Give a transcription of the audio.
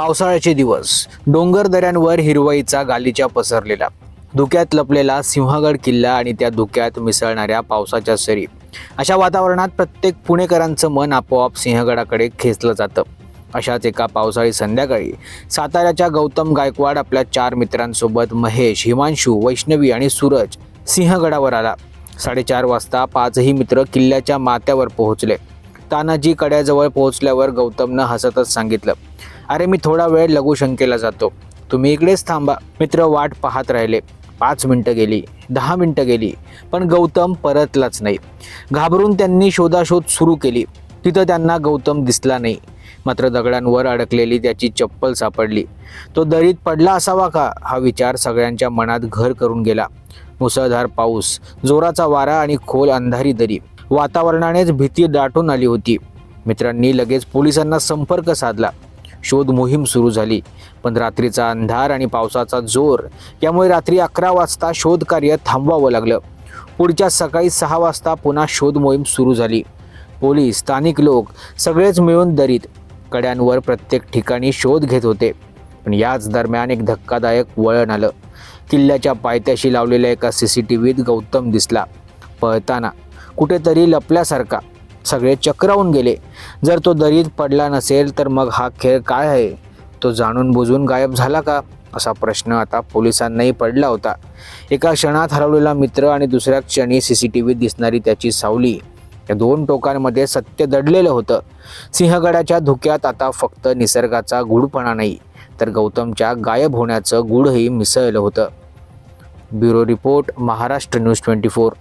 पावसाळ्याचे दिवस. डोंगर दऱ्यांवर हिरवळीचा गालीच्या पसरलेला. धुक्यात लपलेला सिंहगड किल्ला आणि त्या धुक्यात मिसळणाऱ्या पावसाच्या सरी. अशा वातावरणात प्रत्येक पुणेकरांचं मन आपोआप सिंहगडाकडे खेचलं जातं. अशाच एका पावसाळी संध्याकाळी साताऱ्याच्या गौतम गायकवाड आपल्या चार मित्रांसोबत महेश हिमांशू वैष्णवी आणि सूरज सिंहगडावर आला. साडेचार वाजता पाचही मित्र किल्ल्याच्या माथ्यावर पोहोचले. तानाजी कड्याजवळ पोहोचल्यावर गौतमनं हसतच सांगितलं अरे मी थोडा वेळ लघुशंकेला जातो. तुम्ही इकडेच थांबा. मित्र वाट पाहत राहिले. पाच मिनटं गेली. दहा मिनटं गेली. पण गौतम परतलाच नाही. घाबरून त्यांनी शोधाशोध सुरू केली. तिथं त्यांना गौतम दिसला नाही. मात्र दगडांवर अडकलेली त्याची चप्पल सापडली. तो दरीत पडला असावा का? हा विचार सगळ्यांच्या मनात घर करून गेला. मुसळधार पाऊस जोराचा वारा आणि खोल अंधारी दरी. वातावरणानेच भीती दाटून आली होती. मित्रांनी लगेच पोलिसांना संपर्क साधला. शोध मोहीम सुरू झाली. पण रात्रीचा अंधार आणि पावसाचा जोर यामुळे रात्री अकरा वाजता शोधकार्य थांबवावं लागलं. पुढच्या सकाळी सहा वाजता पुन्हा शोध मोहीम सुरू झाली. पोलीस स्थानिक लोक सगळेच मिळून दरीत कड्यांवर प्रत्येक ठिकाणी शोध घेत होते. पण याच दरम्यान एक धक्कादायक वळण आलं. किल्ल्याच्या पायथ्याशी लावलेल्या एका सी सी टी व्हीत गौतम दिसला. पळताना कुठेतरी लपल्यासारखा सगळे चक्रावून गेले. जर तो दरीत पडला नसेल तर मग हा खेळ काय आहे? तो जाणून बुजून गायब झाला का? असा प्रश्न आता पोलिसांनाही पडला होता. एका क्षणात हरवलेला मित्र आणि दुसऱ्या क्षणी सी सी टी व्हीत दिसणारी त्याची सावली. या दोन टोकांमध्ये सत्य दडलेलं होतं. सिंहगडाच्या धुक्यात आता फक्त निसर्गाचा गूढपणा नाही तर गौतमच्या गायब होण्याचं गूढही मिसळलं होतं. Bureau report Maharashtra news twenty four.